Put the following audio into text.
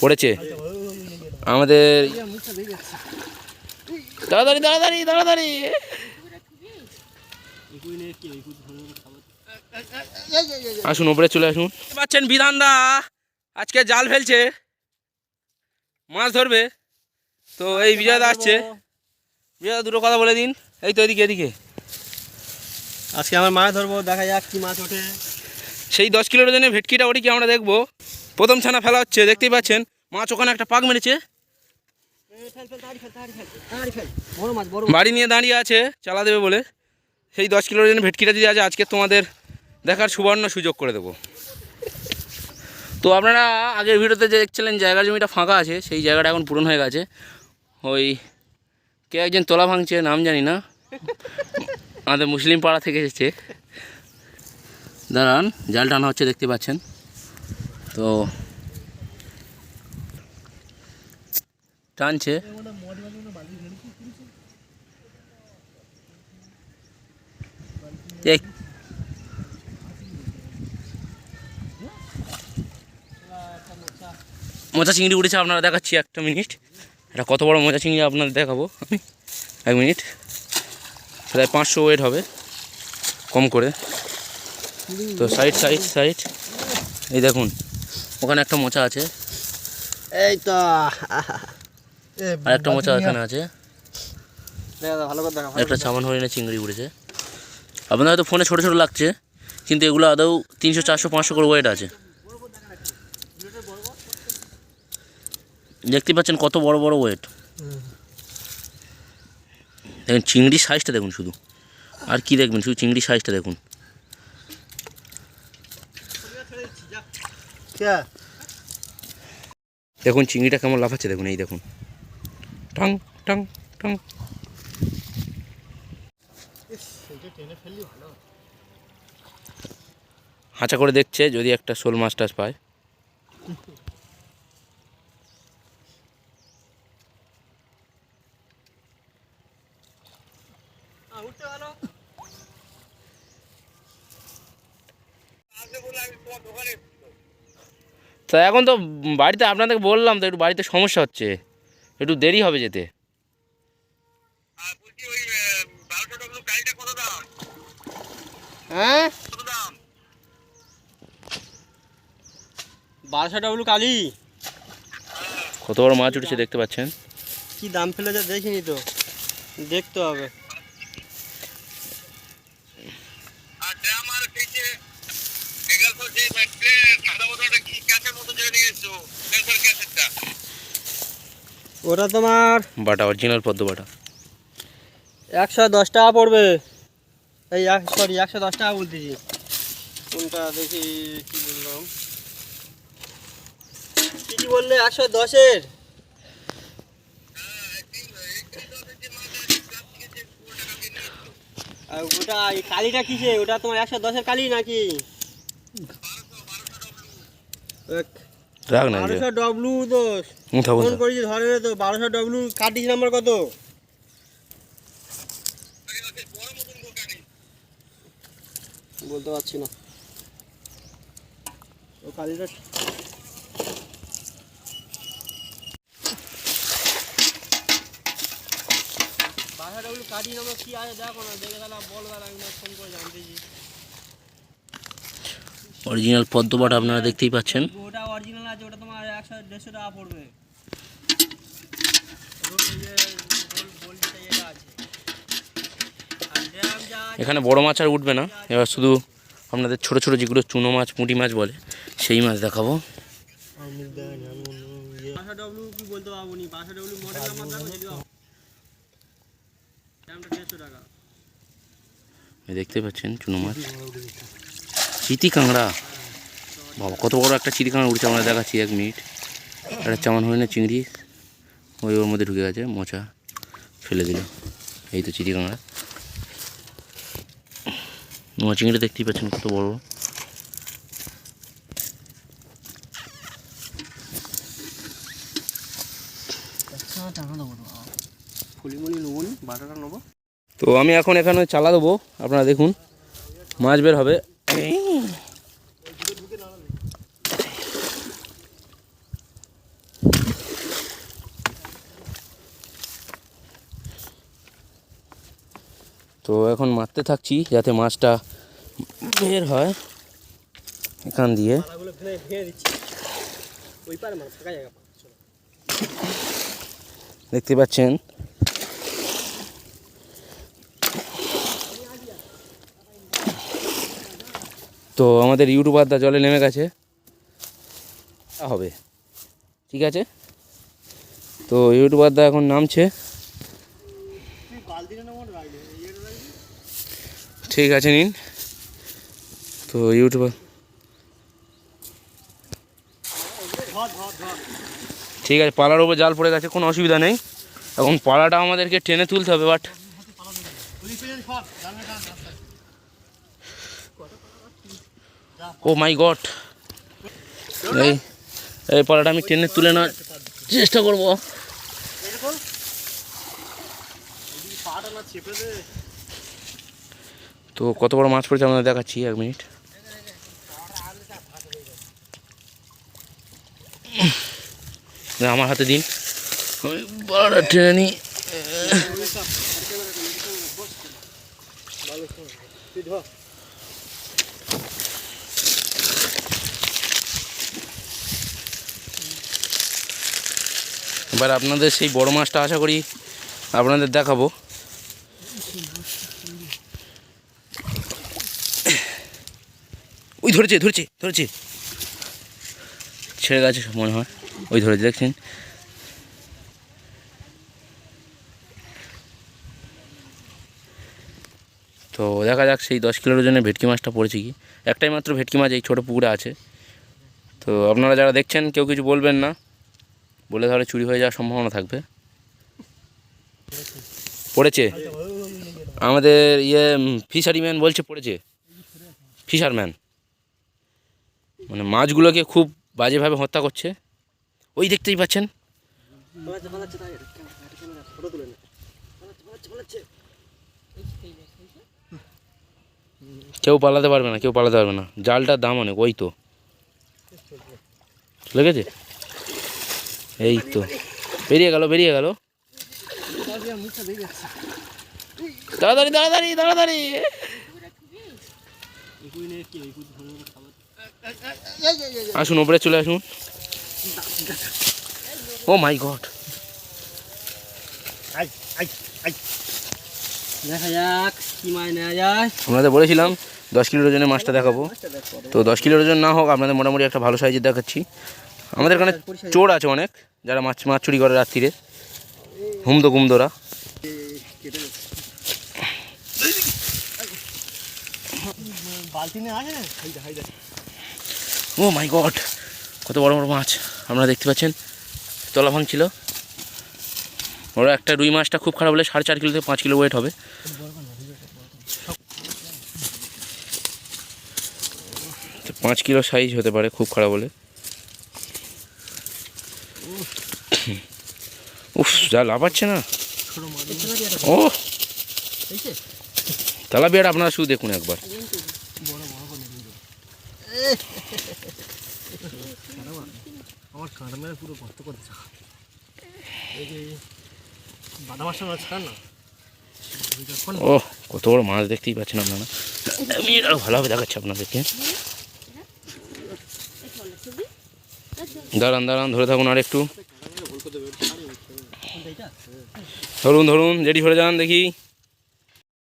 পড়েছে। আমাদের তাড়াতাড়ি তাড়াতাড়ি তাড়াতাড়ি। আসুন ওপরে চলে আসুন। পাচ্ছেন বিধানদা আজকে জাল ফেলছে। মাছ ধরবে। তো এই বিজয়দা আসছে। বিজয়দা দুটো কথা বলে দিন। এই তো এদিকে এদিকে। আজকে আমার মাছ ধরবো দেখা যাক কি মাছ ওঠে। সেই দশ কিলোর জন্য ভেটকিটা ওটি কি আমরা দেখব। প্রথম ছানা ফেলা হচ্ছে, দেখতেই পাচ্ছেন? মাছ ওখানে একটা পাক মেরেছে। বড় নিয়ে দাঁড়িয়ে আছে, চালা দেবে বলে। সেই দশ কিলোর জন্য ভেটকিটা যদি আছে, আজকে তোমাদের দেখার সুবর্ণ সুযোগ করে দেবো। তো আপনারা আগের ভিডিওতে যে দেখছিলেন, জায়গা জমিটা ফাঁকা আছে, সেই জায়গাটা এখন পূরণ হয়ে গেছে। ওই কে একজন তোলা ভাঙছে, নাম জানি না। আমাদের মুসলিম পাড়া থেকে এসেছে। দাঁড়ান, জাল টানা হচ্ছে, দেখতে পাচ্ছেন। তো টানছে। এক মোচা চিংড়ি উঠেছে, আপনারা দেখাচ্ছি একটা মিনিট। এটা কত বড় মোচা চিংড়ি আপনাদের দেখাবো। আমি এক মিনিট। প্রায় পাঁচশো ওয়েট হবে, কম করে। তো সাইড সাইড সাইড এই দেখুন। ওখানে একটা মোচা আছে। এই তো আর একটা মোচা এখানে আছে। দেখা দাও, ভালো করে দেখা একটা চামান হরিণের চিংড়ি উঠেছে আপনার হয়তো ফোনে ছোটো ছোটো লাগছে কিন্তু এগুলো আদৌ তিনশো চারশো পাঁচশো করে ওয়েট আছে। দেখতে পাচ্ছেন কত বড় বড় ওয়েট দেখুন চিংড়ির সাইজটা দেখুন শুধু। আর কি দেখবেন? শুধু চিংড়ির সাইজটা দেখুন। দেখুন, চিংড়িটা কেমন লাফাচ্ছে দেখুন, এই দেখুন। টং টং টং হাঁচা করে দেখছে, যদি একটা শোল মাছ টাছ পায় তো এখন তো বাড়িতে আপনাদেরকে বললাম তো একটু বাড়িতে সমস্যা হচ্ছে। একটু দেরি হবে যেতে। হ্যাঁ? বারোশো ডাবলু কালি? কত বড় মাছ উঠেছে দেখতে পাচ্ছেন? কি দাম ফেলেছে দেখিনি তো। দেখতে হবে। ওটা তোমার বাটা অরিজিনাল পদ্ম বাটা। একশো দশ টাকা পড়বে। এই সরি একশো দশ টাকা বলতেছি। কোনটা দেখি কি বললাম? কি কি বললে? একশো দশের? আর ওটা এই কালিটা কিসে ওটা তোমার একশো দশের কালি নাকি? রাখ না বারোশো ডব্লু দোষ। ফোন করেছি ধরে তো বারোশো ডব্লু কাটিস নাম্বার কত? বলতে পারছি না। ও কালিটা বারোশো ডব্লু কাটিস নাম্বার কি আছে? দেখো না দেখে তাহলে বল তাহলে আমি না ফোন করে জানতেছি অরিজিনাল পদ্ম বাটা আপনারা দেখতেই পাচ্ছেন। ওটা অরিজিনাল আছে ওটা তোমার একশো দেড়শো টাকা পড়বে। এখানে বড় মাছ আর উঠবে না। এবার শুধু আপনাদের ছোট ছোট যেগুলো চুনো মাছ পুঁটি মাছ বলে সেই মাছ দেখাবো। দেখতে পাচ্ছেন চুনো মাছ। চিতি কাঁকড়া বাবা, কত বড় একটা চিতি কাঁকড়া উঠছে আমরা দেখাচ্ছি এক মিনিট। একটা চামান হরিণের চিংড়ি। ওই ওর মধ্যে ঢুকে গেছে, মোচা ফেলে দিল। এই তো চিটি কাঁকড়া মোয়া চিংড়ি দেখতেই পাচ্ছেন কত বড়। তো আমি এখন এখানে চালা দেবো, আপনারা দেখুন। মাছ বের হবে। তো এখন মারতে থাকছি যাতে মাছটা বের হয় এখান দিয়ে। দেখতে পাচ্ছেন। তো আমাদের ইউটিউবারদা জলে নেমে গেছে। হবে। ঠিক আছে? তো ইউটিউবারদা এখন নামছে। ঠিক আছে, নিন। তো ইউটিউবার ঠিক আছে পালার উপর জাল পড়ে গেছে, কোনো অসুবিধা নেই। এখন পালাটা আমাদেরকে টেনে তুলতে হবে বাট ও মাই গড এই এই পালাটা আমি টেনে তুলে নেওয়ার চেষ্টা করব এরকম এদিকে পাটা না চেপে দে তো কত বড় মাছ পড়েছে আপনাদের দেখাচ্ছি, এক মিনিট। আমার হাতে দিন। টেনে নিই এবার আপনাদের সেই বড় মাছটা আশা করি আপনাদের দেখাবো। ওই ধরেছে ধরেছে ধরেছে। ছেড়ে গেছে মনে হয়। ওই ধরেছে, দেখছেন? তো দেখা যাক সেই দশ কিলোর জন্য ভেটকি মাছটা পড়েছে কি। একটাই মাত্র ভেটকি মাছ, এই ছোটো পুকুরে আছে। তো আপনারা যারা দেখছেন, কেউ কিছু বলবেন না। বলে তাহলে চুরি হয়ে যাওয়ার সম্ভাবনা থাকবে। পড়েছে? আমাদের ইয়ে ফিশারিম্যান বলছে পড়েছে। ফিশারম্যান মানে মাছগুলোকে খুব বাজেভাবে হত্যা করছে। ওই দেখতেই পাচ্ছেন। কেউ পালাতে পারবে না, কেউ পালাতে পারবে না। জালটার দাম অনেক, ওই তো। চলে গেছে এই তো। বেরিয়ে গেল বেরিয়ে গেল। তাড়াতাড়ি তাড়াতাড়ি তাড়াতাড়ি। আসুন ওপরে চলে আসুন। ও my god I I I. দেখা যাক কি মাছ নেওয়া যায়। আপনাদের বলেছিলাম দশ কিলোর ওজনের মাছটা দেখাবো। তো দশ কিলোর ওজন না হোক আপনাদের মোটামুটি একটা ভালো সাইজের দেখাচ্ছি। আমাদের এখানে চোর আছে অনেক যারা মাছ মাছ চুরি করে রাত্রিরে। হুমদো কুমদোরা বালতি নিয়ে আসে হাইদা হাইদা। ও মাই গড কত বড় বড় মাছ। আপনারা দেখতে পাচ্ছেন তলা ভাঙছিল। ওরা একটা রুই মাছটা খুব খারাপ হলে সাড়ে চার কিলো থেকে পাঁচ কিলো ওয়েট হবে। তো পাঁচ কিলো সাইজ হতে পারে খুব খারাপ হলে। উফ যা লাফাচ্ছে না। ও এইছে তেলাপিয়াটা আপনারা শুধু দেখুন একবার। আমার পুরো গর্ত করে দিচ্ছে এই যে বাদা মাছটা মাছ খান না ও কত বড় মাছ দেখতেই পাচ্ছেন আপনারা। আমি ভালোভাবে দেখাচ্ছি আপনাদেরকে। দাঁড়ান দাঁড়ান, ধরে থাকুন আর একটু। ধরুন ধরুন রেডি হয়ে যান, দেখি।